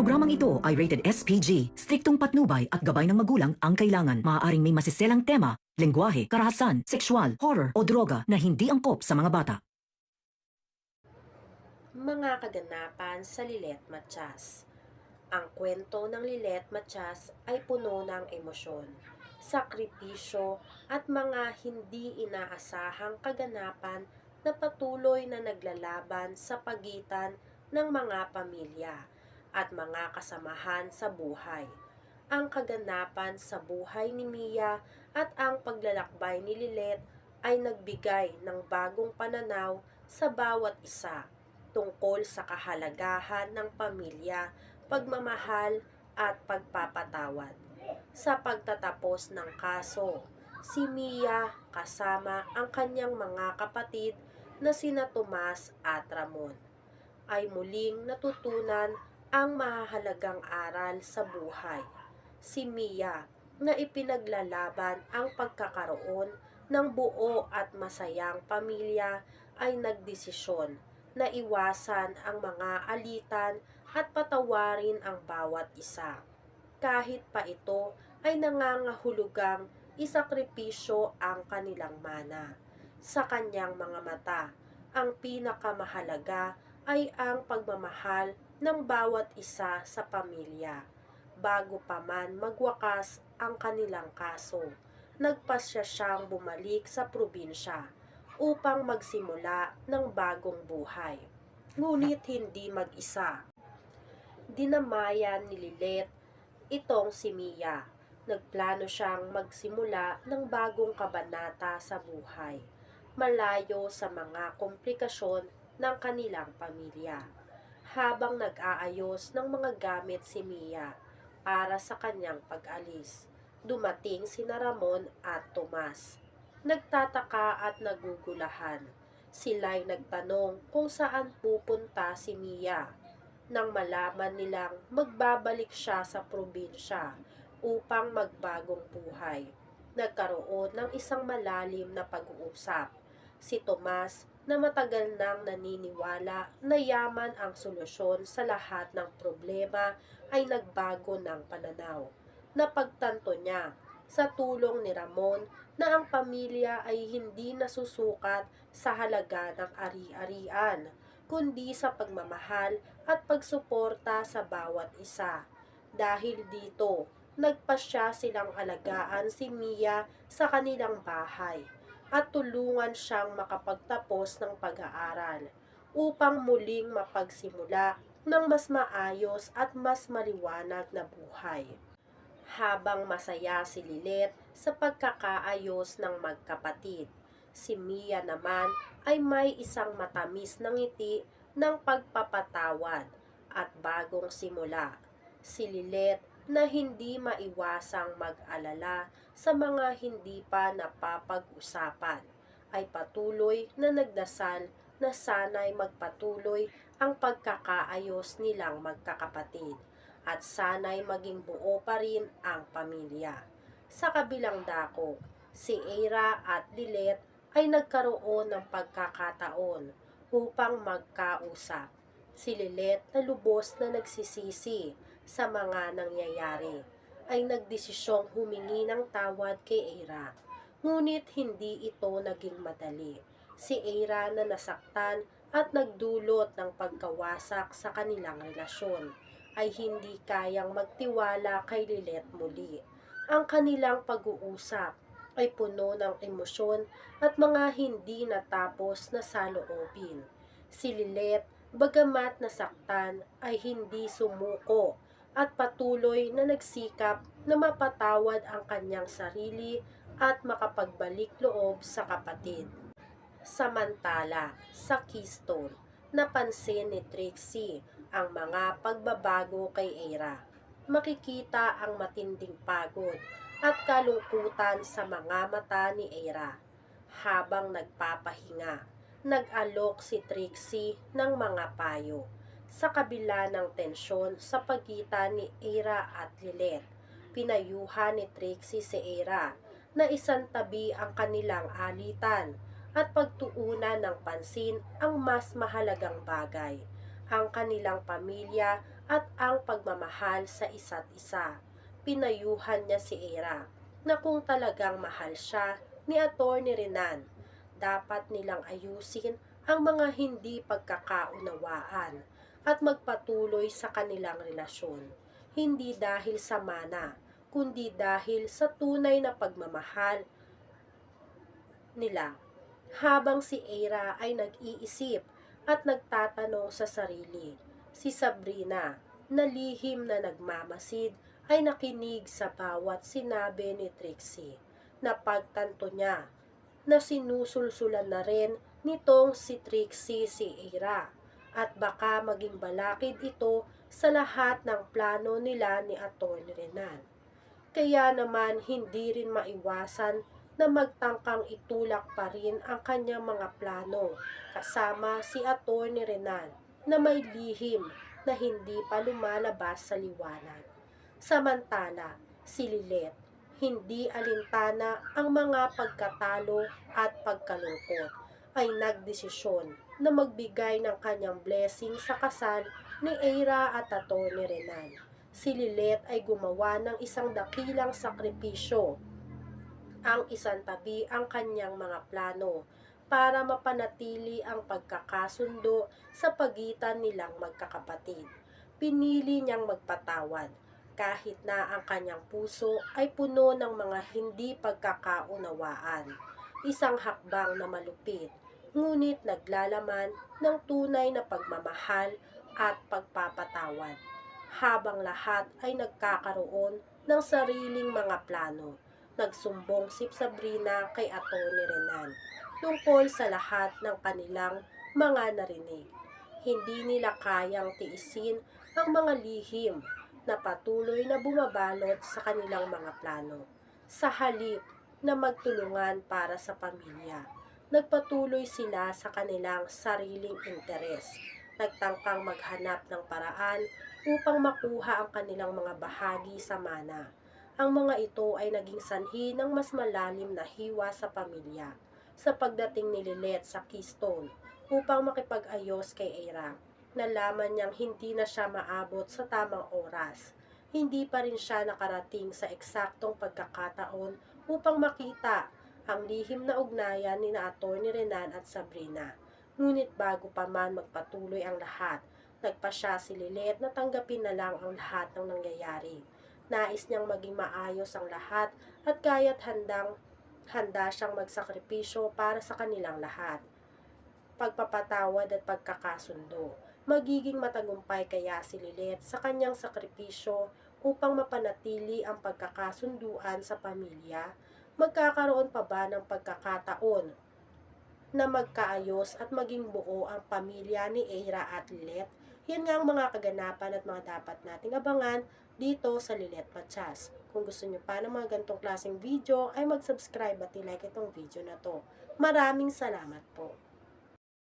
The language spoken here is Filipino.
programang ito ay rated SPG. Striktong patnubay at gabay ng magulang ang kailangan. Maaaring may masiselang tema, lengguwahe, karahasan, sexual, horror o droga na hindi angkop sa mga bata. Mga kaganapan sa Lilet Matias Ang kwento ng Lilet Matias ay puno ng emosyon, sakripisyo at mga hindi inaasahang kaganapan na patuloy na naglalaban sa pagitan ng mga pamilya at mga kasamahan sa buhay. Ang kaganapan sa buhay ni Mia at ang paglalakbay ni Lilet ay nagbigay ng bagong pananaw sa bawat isa tungkol sa kahalagahan ng pamilya, pagmamahal at pagpapatawad. Sa pagtatapos ng kaso, si Mia kasama ang kanyang mga kapatid na sina Tomas at Ramon ay muling natutunan ang mahahalagang aral sa buhay. Si Mia na ipinaglalaban ang pagkakaroon ng buo at masayang pamilya ay nagdesisyon na iwasan ang mga alitan at patawarin ang bawat isa. Kahit pa ito ay nangangahulugang isakripisyo ang kanilang mana. Sa kanyang mga mata, ang pinakamahalaga ay ang pagmamahal ng bawat isa sa pamilya. Bago pa man magwakas ang kanilang kaso, nagpasya siyang bumalik sa probinsya upang magsimula ng bagong buhay. Ngunit hindi mag-isa. Dinamayan ni Lilet itong si Mia. Nagplano siyang magsimula ng bagong kabanata sa buhay, malayo sa mga komplikasyon ng kanilang pamilya. Habang nag-aayos ng mga gamit si Mia para sa kanyang pag-alis, dumating si Ramon at Tomas. Nagtataka at nagugulahan. Sila'y nagtanong kung saan pupunta si Mia. Nang malaman nilang magbabalik siya sa probinsya upang magbagong buhay. Nagkaroon ng isang malalim na pag-uusap. Si Tomas na matagal nang naniniwala na yaman ang solusyon sa lahat ng problema ay nagbago ng pananaw. Napagtanto niya sa tulong ni Ramon na ang pamilya ay hindi nasusukat sa halaga ng ari-arian, kundi sa pagmamahal at pagsuporta sa bawat isa. Dahil dito, nagpasya silang alagaan si Mia sa kanilang bahay at tulungan siyang makapagtapos ng pag-aaral upang muling mapagsimula ng mas maayos at mas maliwanag na buhay. Habang masaya si Lilet sa pagkakaayos ng magkapatid, si Mia naman ay may isang matamis na ngiti ng pagpapatawad at bagong simula. Si Lilet na hindi maiwasang mag-alala sa mga hindi pa napapag-usapan ay patuloy na nagdasal na sana'y magpatuloy ang pagkakaayos nilang magkakapatid at sana'y maging buo pa rin ang pamilya. Sa kabilang dako, si Eira at Lilet ay nagkaroon ng pagkakataon upang magkausap. Si Lilet na lubos na nagsisisi sa mga nangyayari ay nagdesisyong humingi ng tawad kay Eira. Ngunit hindi ito naging madali. Si Eira na nasaktan at nagdulot ng pagkawasak sa kanilang relasyon ay hindi kayang magtiwala kay Lilet muli. Ang kanilang pag-uusap ay puno ng emosyon at mga hindi natapos na saloobin. Si Lilet, bagamat nasaktan, ay hindi sumuko at patuloy na nagsikap na mapatawad ang kanyang sarili at makapagbalik loob sa kapatid. Samantala, sa Keystone, napansin ni Trixie ang mga pagbabago kay Era. Makikita ang matinding pagod at kalungkutan sa mga mata ni Era. Habang nagpapahinga, nag-alok si Trixie ng mga payo sa kabila ng tensyon sa pagitan ni Era at Lilet. Pinayuhan ni Trixie si Era na isang tabi ang kanilang alitan at pagtuunan ng pansin ang mas mahalagang bagay, ang kanilang pamilya at ang pagmamahal sa isa't isa. Pinayuhan niya si Era na kung talagang mahal siya ni Atty. Renan, dapat nilang ayusin ang mga hindi pagkakaunawaan at magpatuloy sa kanilang relasyon. Hindi dahil sa mana, kundi dahil sa tunay na pagmamahal nila. Habang si Era ay nag-iisip at nagtatanong sa sarili, si Sabrina, na lihim na nagmamasid, ay nakinig sa bawat sinabi ni Trixie. Napagtanto niya na sinusulsulan na rin nitong si Trixie si Era at baka maging balakid ito sa lahat ng plano nila ni Atty. Renan. Kaya naman hindi rin maiwasan na magtangkang itulak pa rin ang kanyang mga plano kasama si Atty. Renan na may lihim na hindi pa lumalabas sa liwanag. Samantala, si Lilet, hindi alintana ang mga pagkatalo at pagkalungkot, ay nagdesisyon na magbigay ng kanyang blessing sa kasal ni Eira at Atty. Renan. Si Lilet ay gumawa ng isang dakilang sakripisyo ang isang tabi ang kanyang mga plano para mapanatili ang pagkakasundo sa pagitan nilang magkakapatid. Pinili niyang magpatawad kahit na ang kanyang puso ay puno ng mga hindi pagkakaunawaan. Isang hakbang na malupit, ngunit naglalaman ng tunay na pagmamahal at pagpapatawad. Habang lahat ay nagkakaroon ng sariling mga plano nagsumbong si Sabrina kay Atty. Renan tungkol sa lahat ng kanilang mga narinig. Hindi nila kayang tiisin ang mga lihim na patuloy na bumabalot sa kanilang mga plano. Sa halip na magtulungan para sa pamilya, nagpatuloy sila sa kanilang sariling interes. Nagtangkang maghanap ng paraan upang makuha ang kanilang mga bahagi sa mana ang mga ito ay naging sanhi ng mas malalim na hiwa sa pamilya sa pagdating ni Lilet sa Keystone upang makipag-ayos kay Era. Nalaman niyang hindi na siya maabot sa tamang oras. Hindi pa rin siya nakarating sa eksaktong pagkakataon upang makita ang lihim na ugnayan ni na Atty. Renan at Sabrina. Ngunit bago pa man magpatuloy ang lahat, nagpa siya si Lilet na tanggapin na lang ang lahat ng nangyayari. Nais niyang maging maayos ang lahat at kaya't handang handa siyang magsakripisyo para sa kanilang lahat. Pagpapatawad at pagkakasundo. Magiging matagumpay kaya si Lilet sa kanyang sakripisyo upang mapanatili ang pagkakasunduan sa pamilya. Magkakaroon pa ba ng pagkakataon na magkaayos at maging buo ang pamilya ni Eira at Lilet? Yan nga ang mga kaganapan at mga dapat nating abangan dito sa Lilet Machas. Kung gusto nyo pa ng mga ganitong klaseng video, ay mag-subscribe at i-like itong video na to. Maraming salamat po.